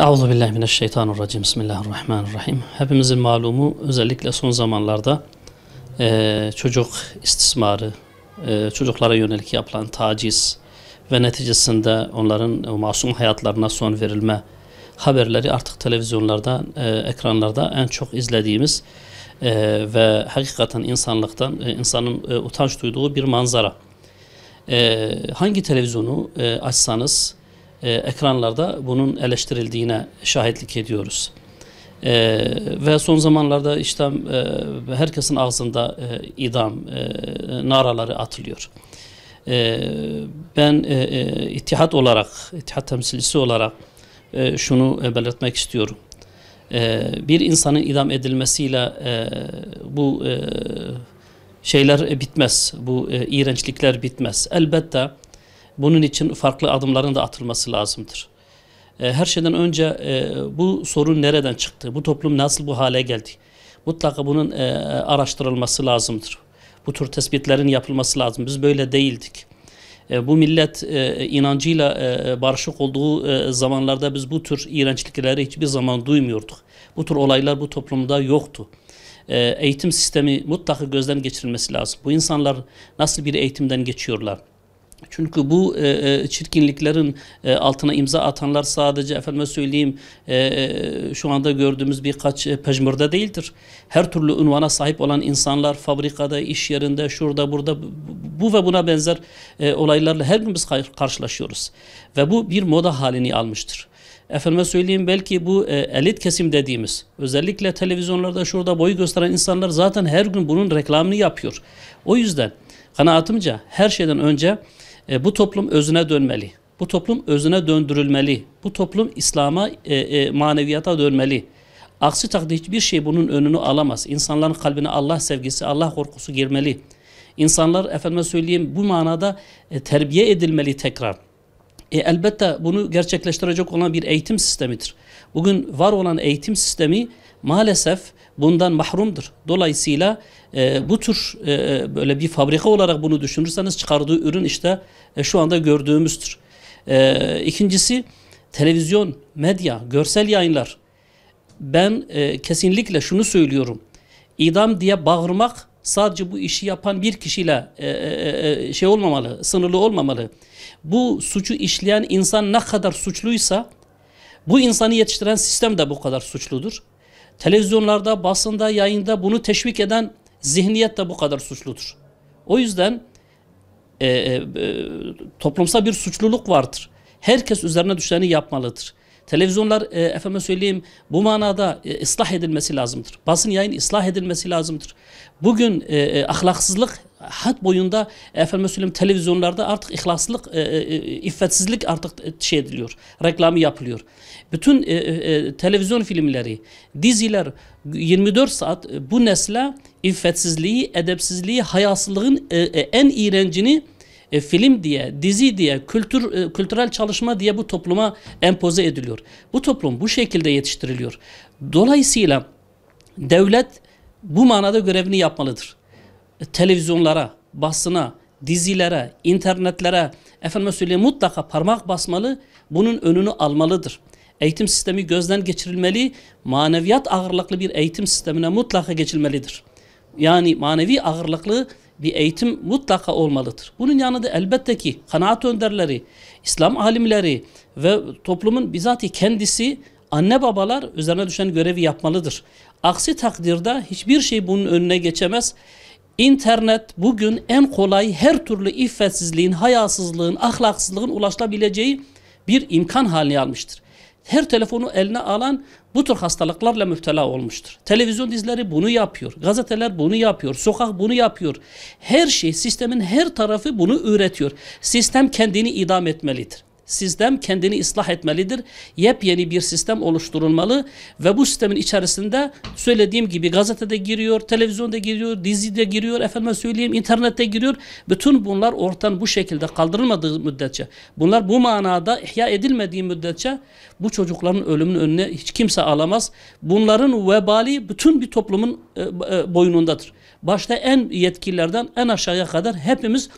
Euzu billahi mineşşeytanirracim. Bismillahirrahmanirrahim. Hepimizin malumu özellikle son zamanlarda e, çocuk istismarı, e, çocuklara yönelik yapılan taciz ve neticesinde onların o masum hayatlarına son verilme haberleri artık televizyonlarda, e, ekranlarda en çok izlediğimiz e, ve hakikaten insanlıktan, e, insanın e, utanç duyduğu bir manzara. E, hangi televizyonu e, açsanız e, ekranlarda bunun eleştirildiğine şahitlik ediyoruz. E, ve son zamanlarda işte e, herkesin ağzında e, idam e, naraları atılıyor. E, ben e, e, ittihat olarak, ittihat temsilcisi olarak e, şunu e, belirtmek istiyorum. E, bir insanın idam edilmesiyle e, bu e, şeyler bitmez, bu e, iğrençlikler bitmez. Elbette bunun için farklı adımların da atılması lazımdır. E, her şeyden önce e, bu sorun nereden çıktı? Bu toplum nasıl bu hale geldi? Mutlaka bunun e, araştırılması lazımdır. Bu tür tespitlerin yapılması lazım. Biz böyle değildik. Bu millet inancıyla barışık olduğu zamanlarda biz bu tür iğrençlikleri hiçbir zaman duymuyorduk. Bu tür olaylar bu toplumda yoktu. Eğitim sistemi mutlaka gözden geçirilmesi lazım. Bu insanlar nasıl bir eğitimden geçiyorlar? Çünkü bu e, e, çirkinliklerin e, altına imza atanlar sadece efendime söyleyeyim e, e, şu anda gördüğümüz birkaç e, pejmürde değildir. Her türlü unvana sahip olan insanlar fabrikada, iş yerinde, şurada, burada bu ve buna benzer e, olaylarla her gün biz karşılaşıyoruz. Ve bu bir moda halini almıştır. Efendime söyleyeyim belki bu e, elit kesim dediğimiz özellikle televizyonlarda şurada boyu gösteren insanlar zaten her gün bunun reklamını yapıyor. O yüzden kanaatimce her şeyden önce e, bu toplum özüne dönmeli. Bu toplum özüne döndürülmeli. Bu toplum İslam'a, e, e, maneviyata dönmeli. Aksi takdirde hiçbir şey bunun önünü alamaz. İnsanların kalbine Allah sevgisi, Allah korkusu girmeli. İnsanlar efendime söyleyeyim bu manada e, terbiye edilmeli tekrar. E, elbette bunu gerçekleştirecek olan bir eğitim sistemidir. Bugün var olan eğitim sistemi maalesef bundan mahrumdur. Dolayısıyla e, bu tür e, böyle bir fabrika olarak bunu düşünürseniz çıkardığı ürün işte e, şu anda gördüğümüzdür. E, ikincisi televizyon, medya, görsel yayınlar. Ben e, kesinlikle şunu söylüyorum. İdam diye bağırmak sadece bu işi yapan bir kişiyle e, e, e, şey olmamalı, sınırlı olmamalı. Bu suçu işleyen insan ne kadar suçluysa bu insanı yetiştiren sistem de bu kadar suçludur. Televizyonlarda, basında, yayında bunu teşvik eden zihniyet de bu kadar suçludur. O yüzden e, e, e, toplumsal bir suçluluk vardır. Herkes üzerine düşeni yapmalıdır. Televizyonlar e, efendim söyleyeyim bu manada e, ıslah edilmesi lazımdır. Basın yayın ıslah edilmesi lazımdır. Bugün e, e, ahlaksızlık hat boyunda efendim söyleyeyim televizyonlarda artık ihlaslılık, e, e, e, iffetsizlik artık şey ediliyor. Reklamı yapılıyor. Bütün e, e, televizyon filmleri, diziler 24 saat bu nesle iffetsizliği, edepsizliği, hayasızlığın e, e, en iğrencini e, film diye, dizi diye, kültür e, kültürel çalışma diye bu topluma empoze ediliyor. Bu toplum bu şekilde yetiştiriliyor. Dolayısıyla devlet bu manada görevini yapmalıdır. E, televizyonlara, basına, dizilere, internetlere, efendim söyleyeyim mutlaka parmak basmalı, bunun önünü almalıdır. Eğitim sistemi gözden geçirilmeli, maneviyat ağırlıklı bir eğitim sistemine mutlaka geçilmelidir. Yani manevi ağırlıklı bir eğitim mutlaka olmalıdır. Bunun yanında elbette ki kanaat önderleri, İslam alimleri ve toplumun bizatihi kendisi anne babalar üzerine düşen görevi yapmalıdır. Aksi takdirde hiçbir şey bunun önüne geçemez. İnternet bugün en kolay her türlü iffetsizliğin, hayasızlığın, ahlaksızlığın ulaşılabileceği bir imkan haline almıştır her telefonu eline alan bu tür hastalıklarla müptela olmuştur. Televizyon dizileri bunu yapıyor. Gazeteler bunu yapıyor. Sokak bunu yapıyor. Her şey sistemin her tarafı bunu üretiyor. Sistem kendini idam etmelidir. Sistem kendini ıslah etmelidir. Yepyeni bir sistem oluşturulmalı ve bu sistemin içerisinde söylediğim gibi gazetede giriyor, televizyonda giriyor, dizide giriyor, efendime söyleyeyim internette giriyor. Bütün bunlar ortadan bu şekilde kaldırılmadığı müddetçe, bunlar bu manada ihya edilmediği müddetçe bu çocukların ölümünün önüne hiç kimse alamaz. Bunların vebali bütün bir toplumun e, e, boynundadır. Başta en yetkililerden en aşağıya kadar hepimiz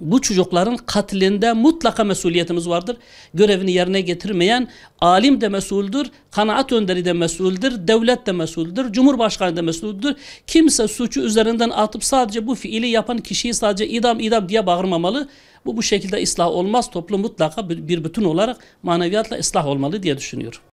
bu çocukların katlinde mutlaka mesuliyetimiz vardır. Görevini yerine getirmeyen alim de mesuldür, kanaat önderi de mesuldür, devlet de mesuldür, cumhurbaşkanı da mesuldür. Kimse suçu üzerinden atıp sadece bu fiili yapan kişiyi sadece idam idam diye bağırmamalı. Bu bu şekilde ıslah olmaz. Toplum mutlaka bir bütün olarak maneviyatla ıslah olmalı diye düşünüyorum.